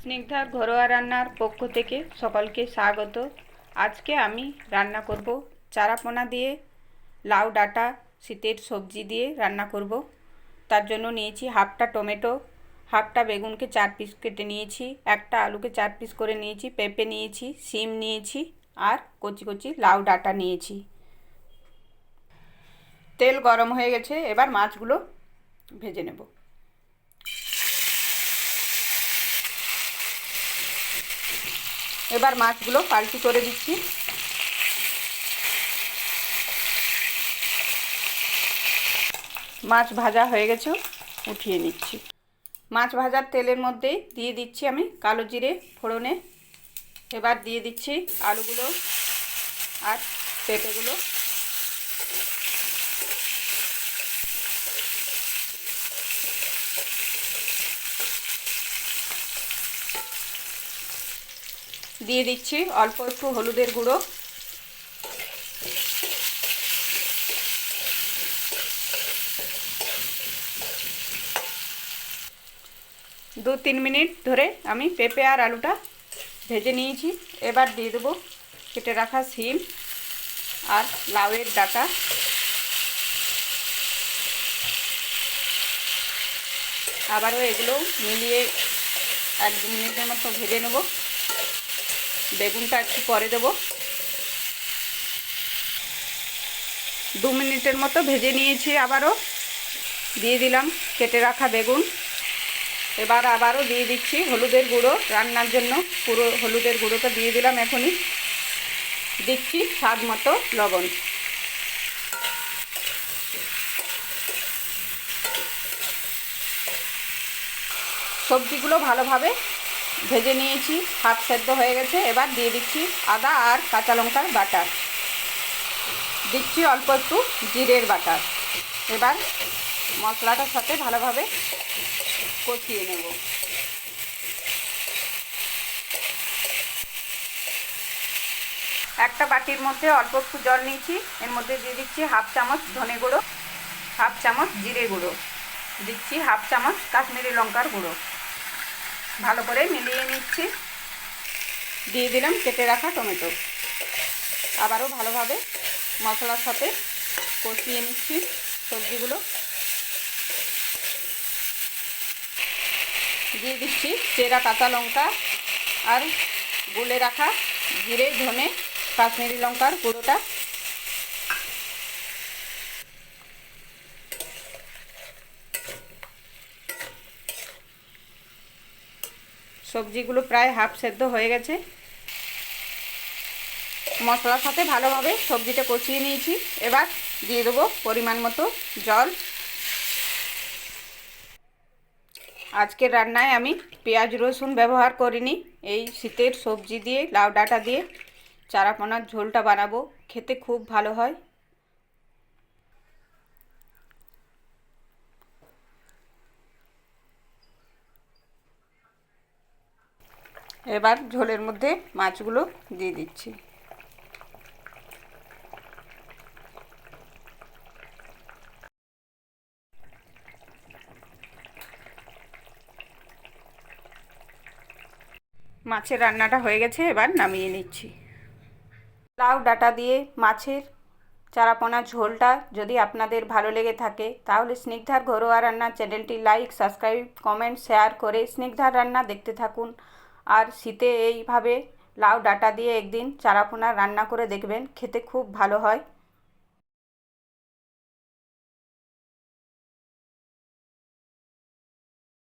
স্নিগ্ধার ঘরোয়া রান্নার পক্ষ থেকে সকলকে স্বাগত। আজকে আমি রান্না করব চারাপোনা দিয়ে, লাউ ডাঁটা, শীতের সবজি দিয়ে রান্না করব। তার জন্য নিয়েছি হাফটা টমেটো, হাফটা বেগুনকে চার পিস কেটে নিয়েছি, একটা আলুকে চার পিস করে নিয়েছি, পেঁপে নিয়েছি সিম নিয়েছি আর কচি কচি লাউ ডাঁটা নিয়েছি। তেল গরম হয়ে গেছে, এবার মাছগুলো ভেজে নেব। এবার মাছগুলো পাল্টি করে দিচ্ছি। মাছ ভাজা হয়ে গেছে, উঠিয়ে নিচ্ছি। মাছ ভাজার তেলের মধ্যেই দিয়ে দিচ্ছি আমি কালো জিরে ফোড়নে। এবার দিয়ে দিচ্ছি আলুগুলো আর পেঁপেগুলো। দিয়ে দিচ্ছি, অল্প একটু হলুদের গুঁড়ো। দু তিন মিনিট ধরে আমি পেঁপে আর আলুটা ভেজে নিয়েছি। এবার দিয়ে দেবো কেটে রাখা শিম আর লাউয়ের ডাটা। আবারও এগুলো মিলিয়ে এক দু মিনিটের মতো ভেজে নেব। বেগুনটা একটু পরে দেব। দু মিনিটের মতো ভেজে নিয়েছি আবারও। দিয়ে দিলাম কেটে রাখা বেগুন। এবার আবারও দিয়ে দিচ্ছি হলুদের গুঁড়ো রান্নার জন্য। পুরো হলুদের গুঁড়োটা দিয়ে দিলাম এখনই। দিচ্ছি স্বাদ মতো লবণ। সবজিগুলো ভালোভাবে ভেজে নিয়েছি হাফ সেদ্ধ হয়ে গেছে, এবার দিয়ে দিচ্ছি আদা আর কাঁচা লঙ্কার বাটার। দিচ্ছি অল্প একটু জিরের বাটার। এবার মশলাটার সাথে ভালোভাবে কষিয়ে নেব। একটা বাটির মধ্যে অল্প একটু জল নিয়েছি, এর মধ্যে দিয়ে দিচ্ছি হাফ চামচ ধনে গুঁড়ো, হাফ চামচ জিরে গুঁড়ো। দিচ্ছি হাফ চামচ কাশ্মীরি লঙ্কার গুঁড়ো। ভালো করে মিলিয়ে নিচ্ছি। দিয়ে দিলাম কেটে রাখা টমেটো। আবারও ভালোভাবে মশলার সাথে কষিয়ে নিচ্ছি সবজিগুলো। দিয়ে দিচ্ছি চেরা, কাঁচা লঙ্কা আর গুলে রাখা জিরে, ধনে, কাশ্মীরি লঙ্কার গুঁড়োটা সবজিগুলো প্রায় হাফ সেদ্ধ হয়ে গেছে। মশলার সাথে ভালোভাবে সবজিটা কষিয়ে নিয়েছি। এবার দিয়ে দেবো পরিমাণ মতো জল। আজকের রান্নায় আমি পেঁয়াজ রসুন ব্যবহার করিনি। এই শীতের সবজি দিয়ে, লাউ ডাঁটা দিয়ে চারাপোনার ঝোলটা বানাবো। খেতে খুব ভালো হয়। এবার ঝোলের মধ্যে মাছগুলো দিয়ে দিচ্ছি। মাছের রান্নাটা হয়ে গেছে, এবার নামিয়ে নিচ্ছি। লাউ ডাটা দিয়ে মাছের চারাপোনা ঝোলটা যদি আপনাদের ভালো লেগে থাকে, তাহলে স্নিগ্ধার ঘরোয়া রান্না চ্যানেলটি লাইক, সাবস্ক্রাইব, কমেন্ট, শেয়ার করে স্নিগ্ধার রান্না দেখতে থাকুন। আর শীতে এইভাবে লাউ ডাঁটা দিয়ে একদিন চারাপোনা রান্না করে দেখবেন, খেতে খুব ভালো হয়।